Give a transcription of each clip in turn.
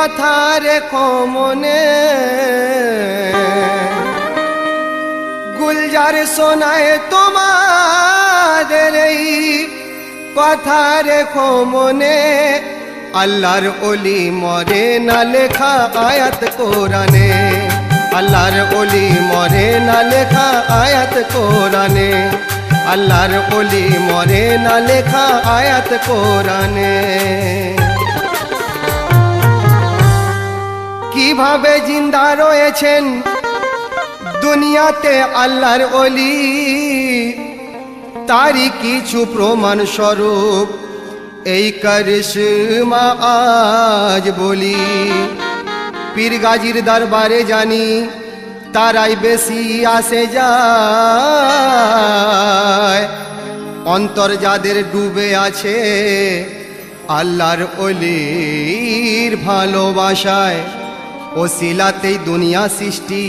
কথা রেখো মনে গুলজার শোনায় তোমাদের এই কথা রেখো আল্লাহর অলি মরে না লেখা আয়াত কোরআনে। আল্লাহর অলি মরে না লেখা আয়াত কোরআনে। আল্লাহর অলি মরে না লেখা আয়াত কোরআনে। কীভাবে জিন্দা রয়েছেন? দুনিয়াতে আল্লাহর অলি তারই কিছু প্রমাণ স্বরূপ এই কারিশমা আজ বলি। পীর গাজির দরবারে জানি, তারাই বেশি আসে যায়। অন্তর যাদের ডুবে আছে, আল্লাহর অলির ভালোবাসায় ও শিলাতেই দুনিয়া সৃষ্টি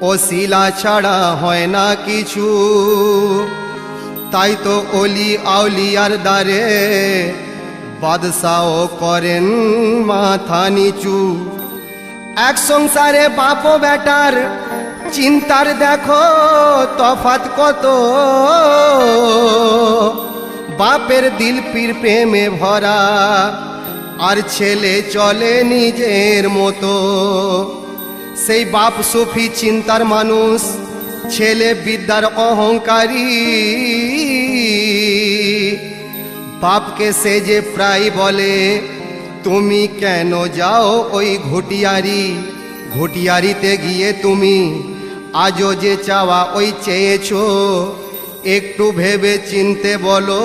ও শিলা ছাড়া হয় না কিছু। তাই তো অলি আউলিয়ার দ্বারে বাদশাহ করেন মাথা নিচু। এক সংসারে বাপ বেটার চিন্তার দেখো তফাত কত? বাপের দিল পীর প্রেমে ভরা আর ছেলে চলে নিজের মতো। সেই বাপ সুফি চিন্তার মানুষ, ছেলে বিদ্যার অহংকারী। বাপকে সে যে প্রায় বলে, তুমি কেন যাও ওই ঘটিয়ারি? ঘটিয়ারিতে গিয়ে তুমি আজও যে চাওয়া ওই চেয়েছো, একটু ভেবে চিনতে বলো।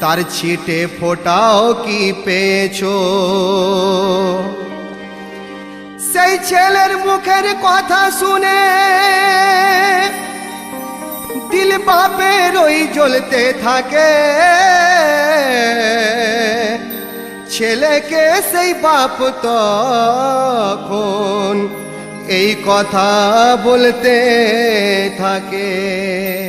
তার ছিটে ফোটাও কি পেয়েছ? সেই ছেলের মুখের কথা শুনে দিল বাপের ওই জ্বলতে থাকে। ছেলেকে সেই বাপ তখন এই কথা বলতে থাকে।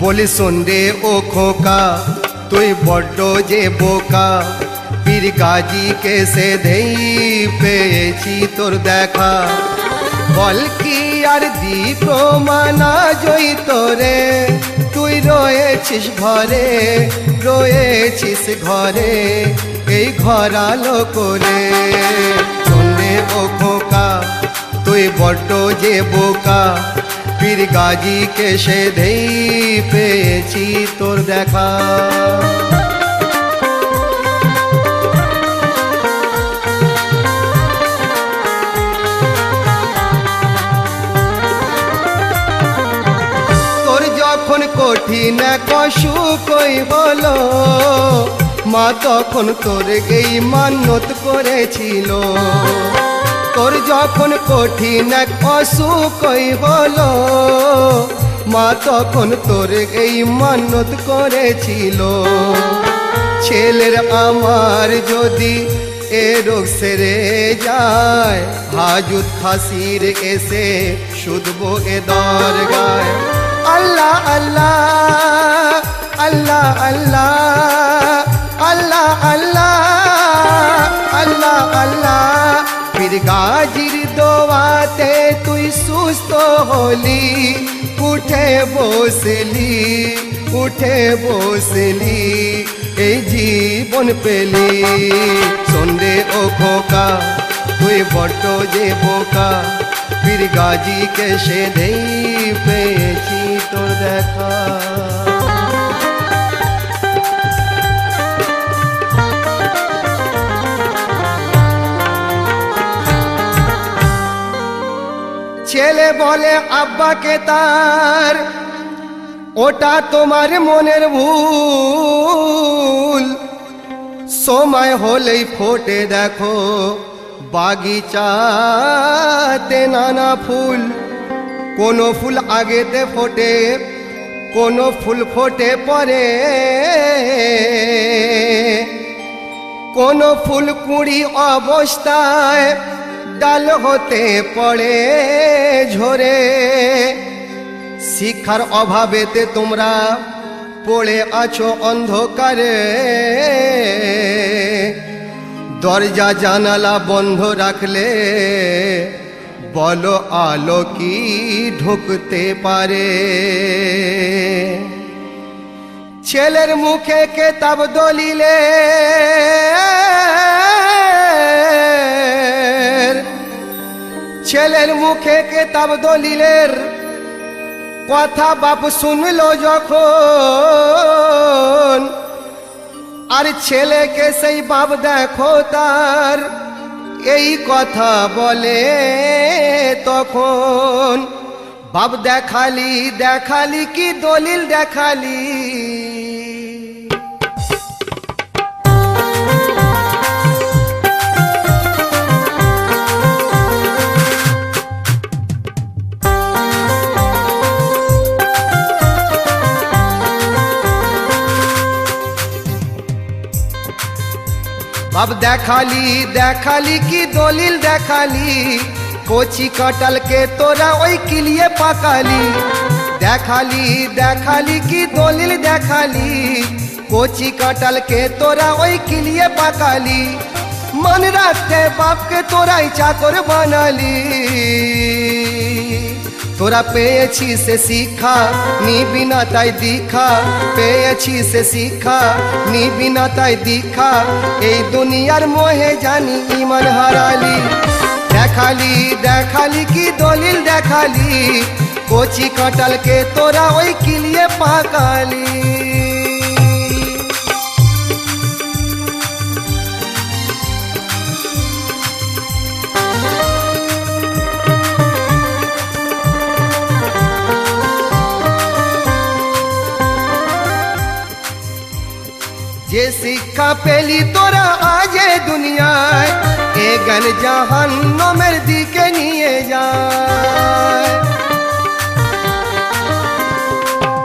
বলি রে ও খোকা তুই বড্ড যে বোকা পীর গাজীকে সে দেই পেয়েছি তোর দেখা বল কি আর দি প্রমাণা জয় তোরে তুই রয়েছিস ঘরে রয়েছিস ঘরে এই ঘরালো করে শোন ও খোকা তুই বড্ড যে বোকা পীর গাজীকে সে দেই পেয়েছি তোর দেখা। তোর যখন কঠিন কশু কই বলো, মা তখন তোর এই মান্যত করেছিল। তোর যখন কঠিন এক অসুখই হলো, মা তখন তোর এই মান্যত করেছিল। ছেলের আমার যদি এ রোগ সেরে যায়, হাজুত খাসির এসে শুধবো এ দরগায়। আল্লাহ আল্লাহ আল্লাহ আল্লাহ আল্লাহ আল্লাহ আল্লাহ আল্লাহ। পীর গাজির দোয়াতে তুই সুস্থ হলি। উঠে বসলি উঠে বসলি, এই জীবন পেলি। সন্ধে ও খোকা, তুই বড্ড যে বোকা। পীর গাজিকে সে দেই তোর দেখা। ছেলে বলে, আব্বাকে তার। ওটা তোমার মনের ভুল। সময় হলেই ফোটে দেখো, বাগিচাতে নানা ফুল। কোনো ফুল আগেতে ফোটে, কোনো ফুল ফোটে পরে। কোনো ফুল কুড়ি অবস্থায় ডাল হতে পড়ে ঝরে। শিক্ষার অভাবেতে তোমরা পড়ে আছো অন্ধকারে। দরজা জানালা বন্ধ রাখলে বলো আলো কি ঢুকতে পারে। ছেলের মুখে কেতাব দলিলে ছেলের মুখে কেতাব দলিলের কথা বাপ শুনলো যখন। আর ছেলেকে সেই বাপ দেখো তার, এই কথা বলে তখন। বাপ দেখালি দেখালি কি দলিল দেখালি? বাপ দেখালি দেখালি কি দলিল দেখালি কচি কাটালকে তোরা ওই কিলিয়ে পাকালি দেখালি দেখালি কি দলিল দেখালি কচি কাটালকে তোরা ওই কিলিয়ে পাকালি মন রাখতে বাপকে তোরাই চাকর বানালি তোরা পেয়েছিস সে শিক্ষা নিবি না তাই দীক্ষা পেয়েছিস সে শিক্ষা নিবি না তাই দীক্ষা এই দুনিয়ার মোহে জানি ইমান হারালি দেখালি দেখালি কি দলিল দেখালি কচি কাটালকে তোরা ওই কিলিয়ে পাকালি পেলি তোরা আজে দুনিয়ায়। এ জ্ঞান জাহান্নমের দিকে নিয়ে যায়।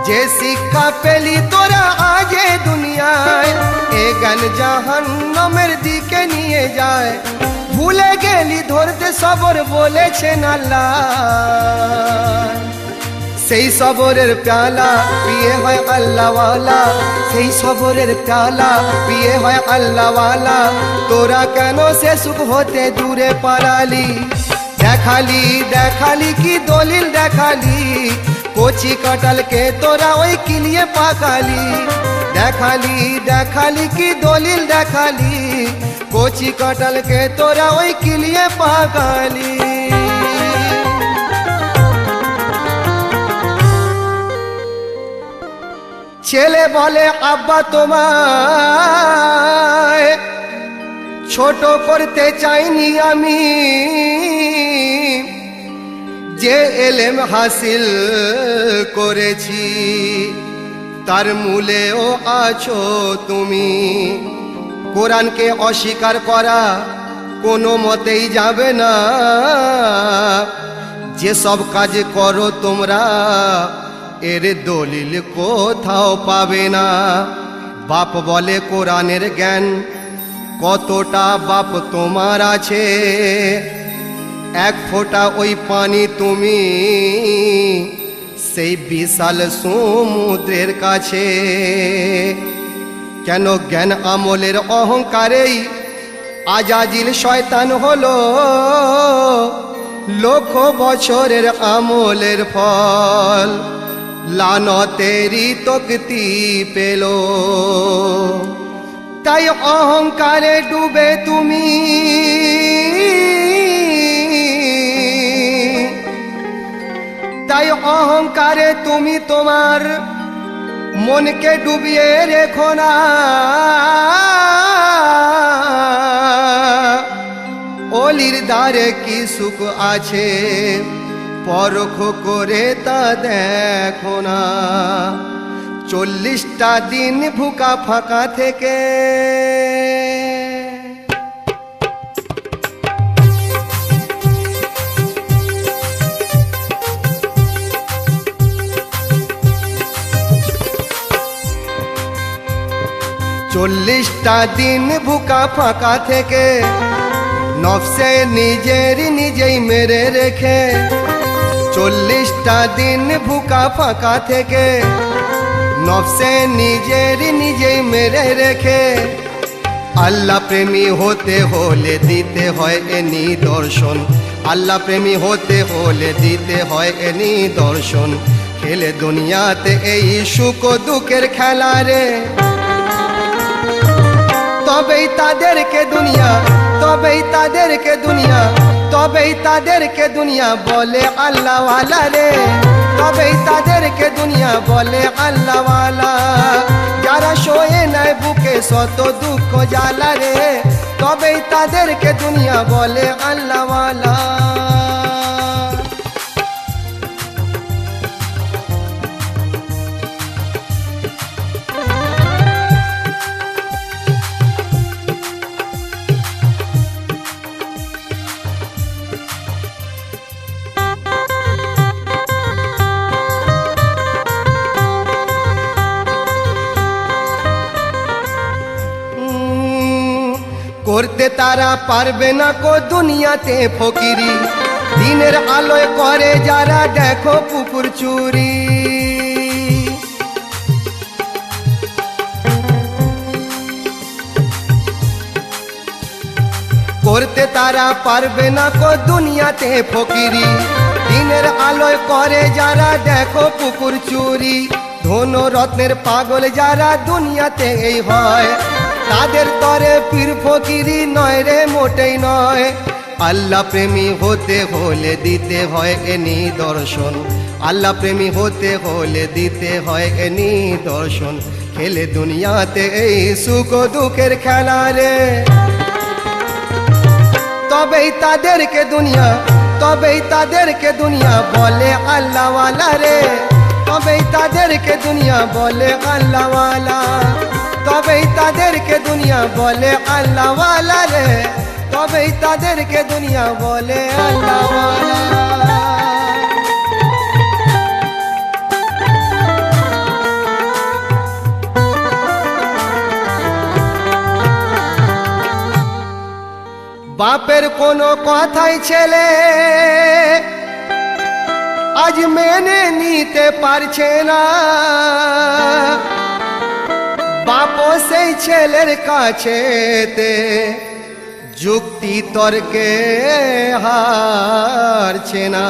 যে শিক্ষা পেলি তোরা আজে দুনিয়ায়, এ জ্ঞান জাহান্নমের দিকে নিয়ে যায়। ভুলে গেলি ধরতে সবর বলেছেন আল্লাহ। সেই সবরের প্যালা পিয়ে হয় আল্লাহওয়ালা। সেই সবরের প্যালা পিয়ে হয় আল্লাহওয়ালা। তোরা কেন সে সুখ হতে দূরে পালালি? দেখালি দেখালি কি দলিল দেখালি? কচি কাটালকে তোরা ওই কিলিয়ে পাকালি? দেখালি দেখালি কি দলিল দেখালি? কচি কাটালকে তোরা ওই কিলিয়ে পাকালি? ছেলে বলে, আব্বা তোমায় ছোট করতে চাইনি আমি। যে এলেম হাসিল করেছি, তার মূলেও আছো তুমি। কোরআনকে অস্বীকার করা কোনো মতেই যাবে না। যে সব কাজ করো তোমরা এর দলিল কোথাও পাবে না। বাপ বলে কোরআনের জ্ঞান, কতটা বাপ তোমার আছে? এক ফোঁটা ওই পানি তুমি, সেই বিশাল সমুদ্রের কাছে। কেন জ্ঞান আমলের অহংকারেই আজাজিল শয়তান হলো? লক্ষ বছরের আমলের ফল। লানতেরি তকতি পেল। তাই অহংকারে ডুবে তুমি। তাই অহংকারে তুমি তোমার মনকে ডুবিয়ে রেখো না। অলির দ্বারে কি সুখ আছে? পরখ করে তা দেখো না। চল্লিশটা দিন ভুকা ফাঁকা থেকে। চল্লিশটা দিন ভুকা ফাঁকা থেকে। নফসে নিজের নিজেই মেরে রেখে। চল্লিশটা দিন ভুকা ফাঁকা থেকে। নফসে নিজের নিজেই মেরে রেখে। আল্লাহ প্রেমী হতে হলে দিতে হয় এ নিদর্শন। আল্লাহ প্রেমী হতে হলে দিতে হয় এ নিদর্শন। খেলে দুনিয়াতে এই সুখ দুঃখের খেলা রে। তবেই তাদেরকে দুনিয়া, তবেই তাদেরকে দুনিয়া। তবেই তাদেরকে দুনিয়া বলে আল্লাহওয়ালা রে। তবেই তাদেরকে দুনিয়া বলে আল্লাহওয়ালা। যারা শোয়ে নাই বুকে শত দুঃখ জ্বালা রে। তবেই তাদেরকে দুনিয়া বলে আল্লাহওয়ালা। পারবে না কো দুনিয়াতে ফকিরি। দিনের আলোয় করে যারা দেখো পুকুর চুরি। করতে তারা পারবে না কো দুনিয়াতে ফকিরি। দিনের আলোয় করে যারা দেখো পুকুর চুরি। ধন রত্নের পাগল যারা দুনিয়াতে এই হয়। তাদের তরে পীর ফকিরি নয় রে, মোটেই নয়। আল্লাহ প্রেমী হতে হলে দিতে হয় এ নিদর্শন আল্লাহ প্রেমী হতে হলে দিতে হয় এ নিদর্শন খেলে দুনিয়াতে এই সুখ দুঃখের খেলা রে। তবেই তাদেরকে দুনিয়া, তবেই তাদেরকে দুনিয়া বলে আল্লাহওয়ালা রে। তবেই তাদেরকে দুনিয়া বলে আল্লাহওয়ালা। তবেই তাদেরকে দুনিয়া বলে আল্লাহওয়ালা রে। তবেই তাদেরকে দুনিয়া বলে আল্লাহওয়ালা। বাপের কোনো কথাই ছেলে আজ মেনে নিতে পারছে না। বাপও সেই ছেলের কাছেতে যুক্তি তর্কে হারছে না।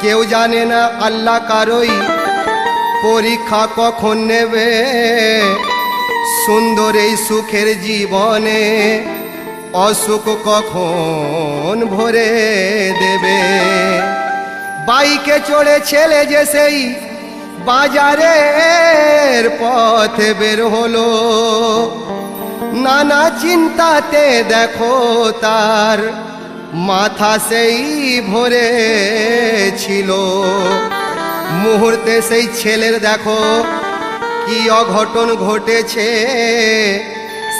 কেউ জানে না আল্লাহ কারই পরীক্ষা কখন নেবে। সুন্দর এই সুখের জীবনে অসুখ কখন ভরে দেবে। বাইকে চড়ে ছেলে যে সেই বাজারের পথে বের হলো। নানা চিন্তাতে দেখো তার মাথা সেই ভরে ছিল। মুহূর্তে সেই ছেলের দেখো কি অঘটন ঘটেছে।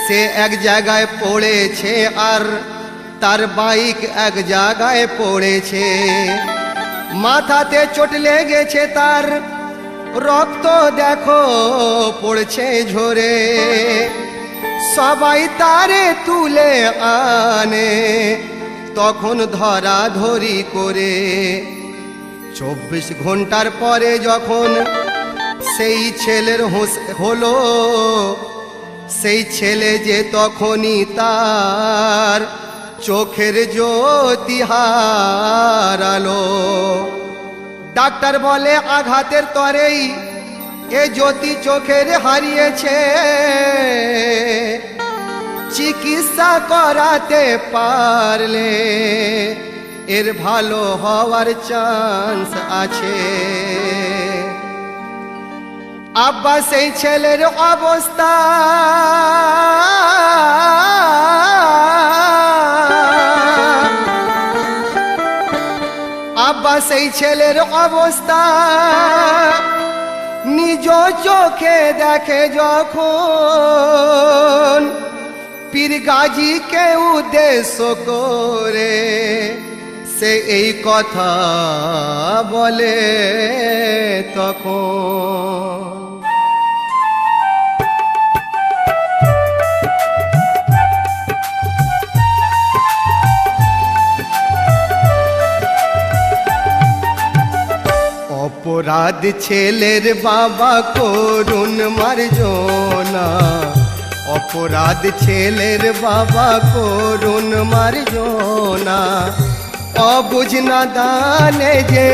সে এক জায়গায় পড়েছে আর তার বাইক এক জায়গায় পড়েছে। মাথাতে চোট লেগেছে তার রক্ত দেখো, পড়ছে ঝরে। সবাই তারে তুলে আনে, তখন ধরা ধরি করে। চব্বিশ ঘণ্টার পরে যখন সেই ছেলের হোস হলো, সেই ছেলে যে তখনই তার চোখের জ্যোতি হারালো ডাক্তার বলে আঘাতের তরেই এ জ্যোতি চোখের হারিয়েছে। চিকিৎসা করাতে পারলে এর ভালো হওয়ার চান্স আছে। আব্বা সেই ছেলের অবস্থা। সেই ছেলের অবস্থা। নিজ চোখে দেখে যখন পীর গাজীকে উদ্দেশ্য করে সে এই কথা বলে তখন অপরাধ ছেলের বাবা করুন মার্জনা। অপরাধ ছেলের বাবা করুন মার্জনা। অবুঝ না দানে যে,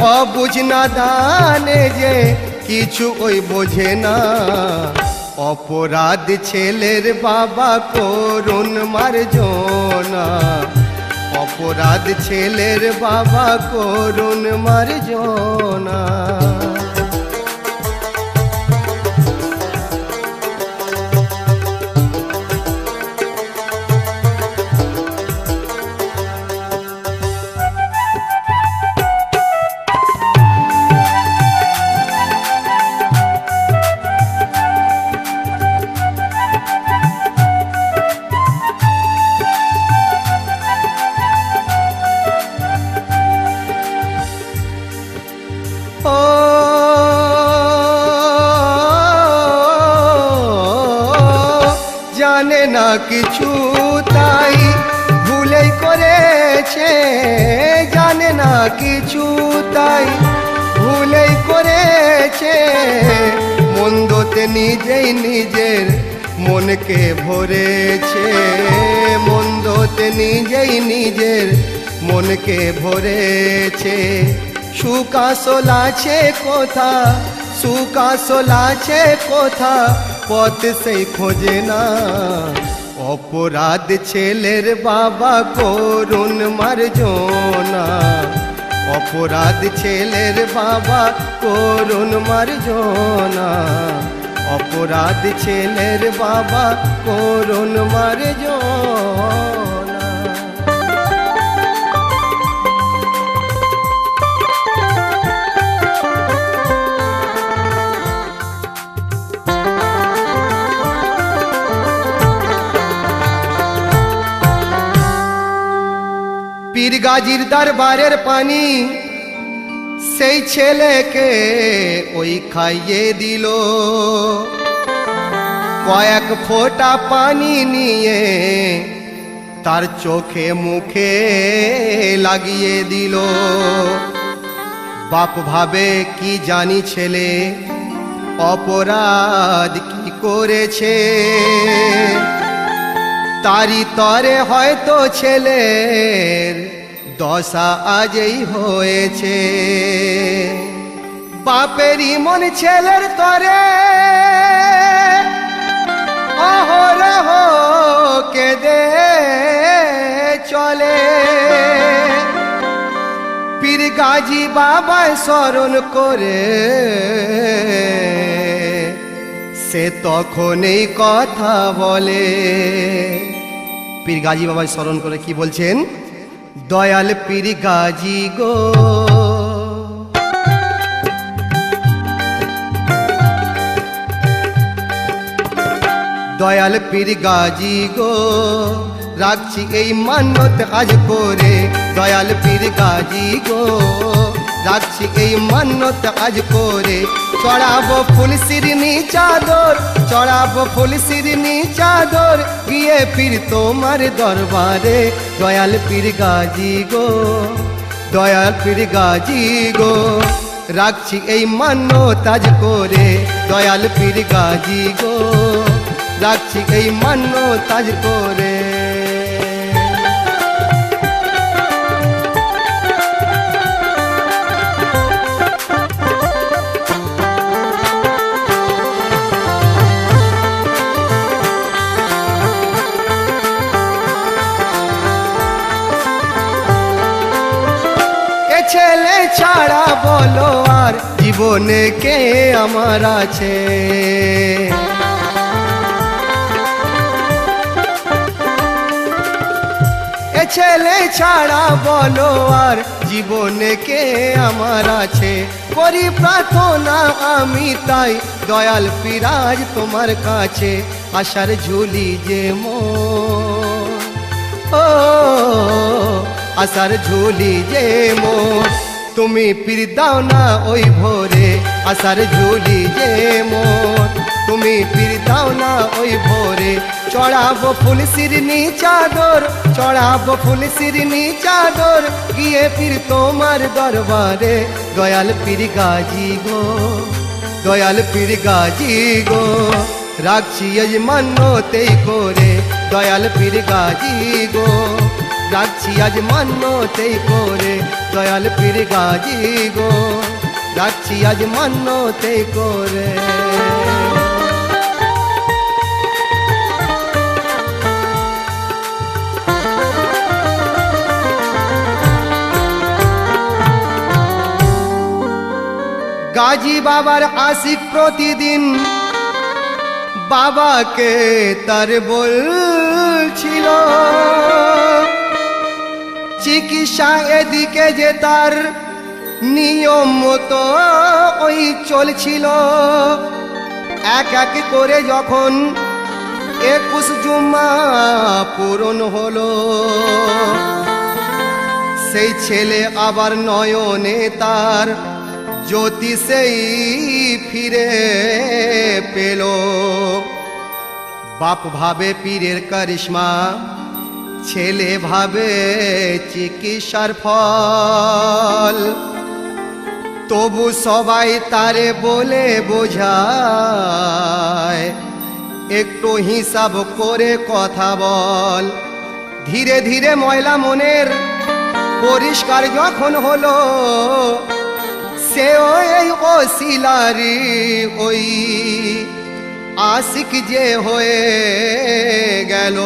অবুঝ না দানে যে, কিছু ওই বোঝে না। অপরাধ ছেলের বাবা করুন মার্জনা। অপরাধ ছেলের বাবা করুন মার্জনা। জানে না কিছু তাই ভুলেই করেছে, জানে না কিছু তাই ভুলেই করেছে। মন্দতে নিজেই নিজের মনকে ভরেছে, মন্দতে নিজেই নিজের মনকে ভরেছে। সুকাশল আছে কোথা সুকাশল আছে কোথা পথ সেই খোঁজে না। অপরাধ ছেলের বাবা করুন মার্জনা। অপরাধ ছেলের বাবা করুন মার্জনা। অপরাধ ছেলের বাবা করুন মার্জনা। গাজির দরবারের পানি, সেই ছেলেকে ওই খাইয়ে দিল। কয়েক ফোঁটা পানি নিয়ে তার চোখে মুখে লাগিয়ে দিল। বাপ ভাবে, কি জানি ছেলে, অপরাধ কি করেছে? তারি তরে হয়তো ছেলের দশা আজই হয়েছে। বাপেরই মন ছেলের তরে। অহরহ কেঁদে চলে। পীর গাজী বাবা স্মরণ করে। সে তখনই কথা বলে। পীর গাজী বাবা স্মরণ করে কি বলছেন? দয়াল পীর গাজী গো। দয়াল পীর গাজী গো, রাখছি এই মান্যত আজ করে। দয়াল পীর গাজী গো রাখছি এই মান্যত আজ করে। চড়াবো ফুল শিরনি চাদর, চড়াবো ফুল শিরনি চাদর, গিয়ে পীর তোমার দরবারে। দয়াল পীর গাজি গো, দয়াল পীর গাজী গো, রাখছি এই মান্য তাজ করে। দয়াল পীর গাজী গো, রাখছি এই মান্য তাজ করে। ছাড়া বলো আর জীবনে কে আমার আছে? ছেলে ছাড়া বলো আর জীবনে কে আমার আছে? করি প্রার্থনা আমি তাই, দয়াল পিরাজ তোমার কাছে, আশার ঝুলি যে ও, আশার ঝুলি যে মন তুমি পীর দাও না ওই ভোরে আশার ঝুলি যে মন তুমি পীর দাও না ওই ভোরে, চড়াবো ফুল শিরনি চাদর, চড়াবো ফুল শিরনি চাদর, গিয়ে পীর তোমার দরবারে। দয়াল পীর গাজি গো, দয়াল পীর গাজি গো, রাখছি আজ মান্যতেই করে। দয়াল পীর গাজি গো রাখছি আজ মান্যতেই করে, দয়াল পীর গাজি গো। রাখছি আজ মান্যতেই করে। গাজী বাবার আশিক প্রতিদিন বাবাকে তার বলছিল। চিকিৎসা এদিকে যে তার নিয়ম মতো ওই চলছিল। এক এক করে যখন একুশ জুম্মা পূরণ হলো, সেই ছেলে আবার নয়নে তার জ্যোতি সেই ফিরে পেল। বাপ ভাবে পীরের কারিশমা ছেলে ভাবে চিকিৎসার ফল। তবু সবাই তারে বলে বোঝায়, একটু হিসাব করে কথা বল। ধীরে ধীরে ময়লা মনের পরিষ্কার যখন হলো সে ওই ওসিলারি ওই আশিক যে হয়ে গেল।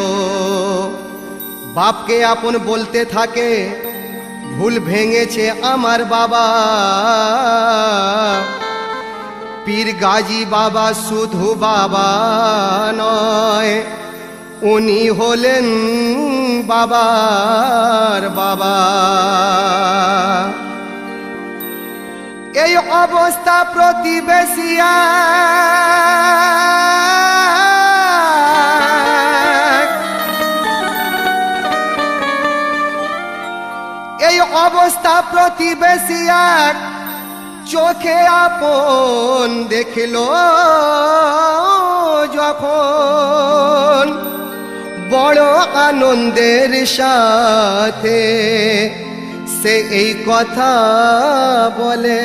বাপকে আপন বলতে থাকে, ভুল ভেঙেছে আমার বাবা। পীর গাজী বাবা শুধু বাবা নয়, উনি হলেন বাবার বাবা। এই অবস্থা প্রতিবেশিয়া অবস্থা প্রতিবেশী এক। চোখে আপন দেখল যখন। বড় আনন্দের সাথে সে এই কথা বলে।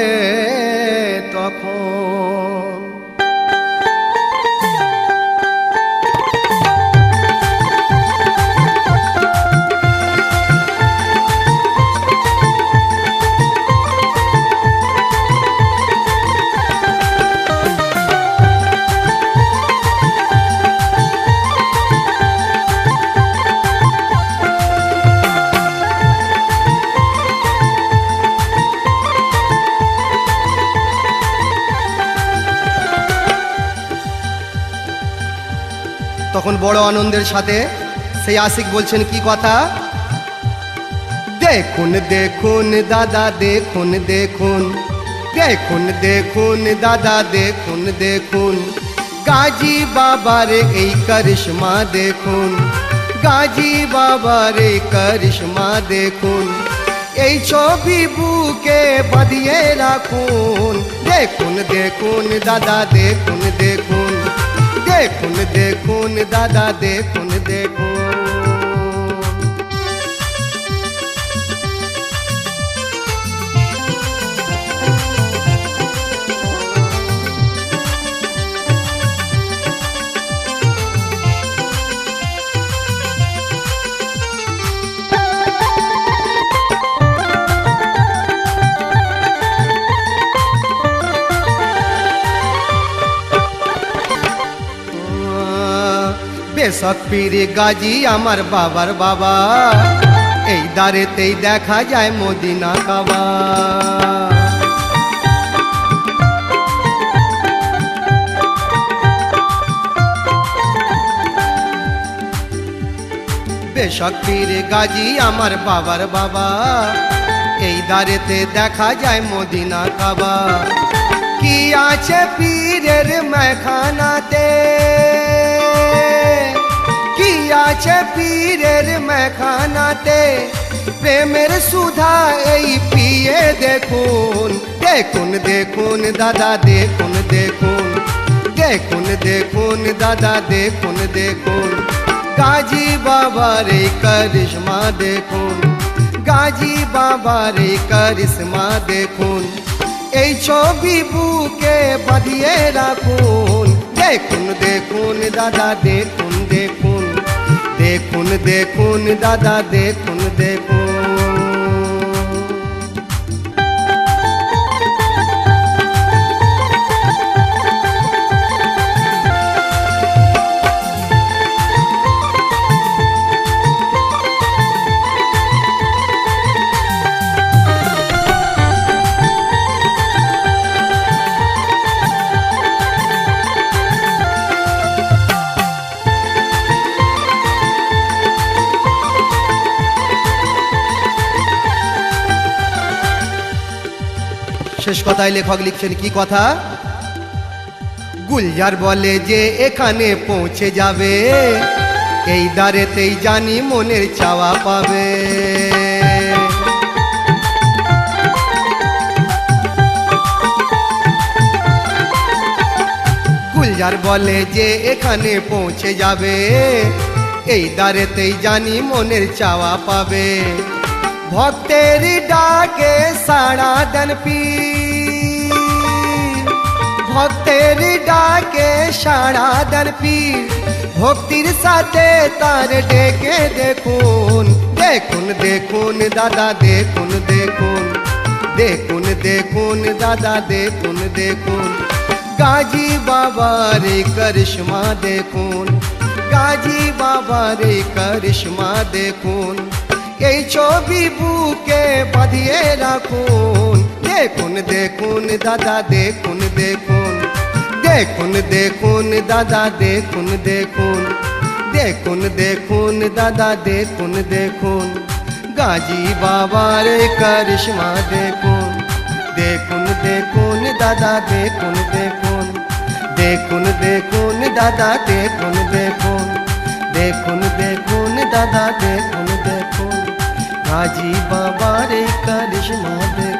তখন বড় আনন্দের সাথে সেই আশিক বলছেন, কি কথা? দেখুন দেখুন, দাদা, দেখুন দেখুন দেখুন দেখুন, দাদা, দেখুন দেখুন, গাজী বাবার এই করিশ্মা দেখুন, গাজী বাবার এই করিশ্মা দেখুন, এই ছবি বুকে বাঁধিয়ে রাখুন, দেখুন দেখুন, দাদা, দেখুন দেখুন দেখুন দেখুন দাদা দেখুন দেখুন বেশক পীরে গাজী আমার বাবার বাবা। এই দারেতেই দেখা যায় মদিনা কাবা। বেশক পীরে গাজী আমার বাবার বাবা। এই দারেতে দেখা যায় মদিনা কাবা। কি আছে পীরের মেখানাতে কি আছে পীরের মেখানাতে প্রেমের সুধা এই পিয়ে দেখুন দেখুন দেখুন দাদা দেখুন দেখুন দেখুন দেখুন দাদা দেখুন দেখুন গাজী বাবার এই করিশ্মা দেখুন গাজী বাবার এই করিশ্মা দেখুন এই ছবি বুকে বাঁধিয়ে রাখুন দেখুন দেখুন দাদা দেখুন দেখুন দেখুন দেখুন দাদা দেখুন দেখুন। শেষ কথায় লেখক লিখছেন, কি কথা? গুলজার বলে যে, এখানে পৌঁছে যাবে। এই দারেতেই জানি মনের চাওয়া পাবে। গুলজার বলে যে, এখানে পৌঁছে যাবে। এই দারেতেই জানি মনের চাওয়া পাবে। ভক্তের ডাকে সাড়া দেন পীর। ভক্তের ডাকে সাড়া দেন ভক্তির সাথে তার ডেকে দেখুন। দেখুন দেখুন, দাদা, দেখুন দেখুন। দেখুন দেখুন, দাদা, দেখুন দেখুন। গাজী বাবার করিশ্মা দেখুন। গাজী বাবার করিশ্মা দেখুন। এই ছবি বুকে বাঁধিয়ে রাখুন। দেখুন দেখুন, দাদা, দেখুন দেখুন। দেখুন দেখুন, দাদা, দেখুন দেখুন। দেখুন দেখুন, দাদা, দেখুন দেখুন। গাজী বাবার করিশ্মা দেখুন। দেখুন দেখুন, দাদা, দেখুন দেখুন। দেখুন দেখুন, দাদা, দেখুন দেখুন। দেখুন দেখুন, দাদা, দেখুন দেখুন। গাজী বাবার করিশ্মা দেখুন।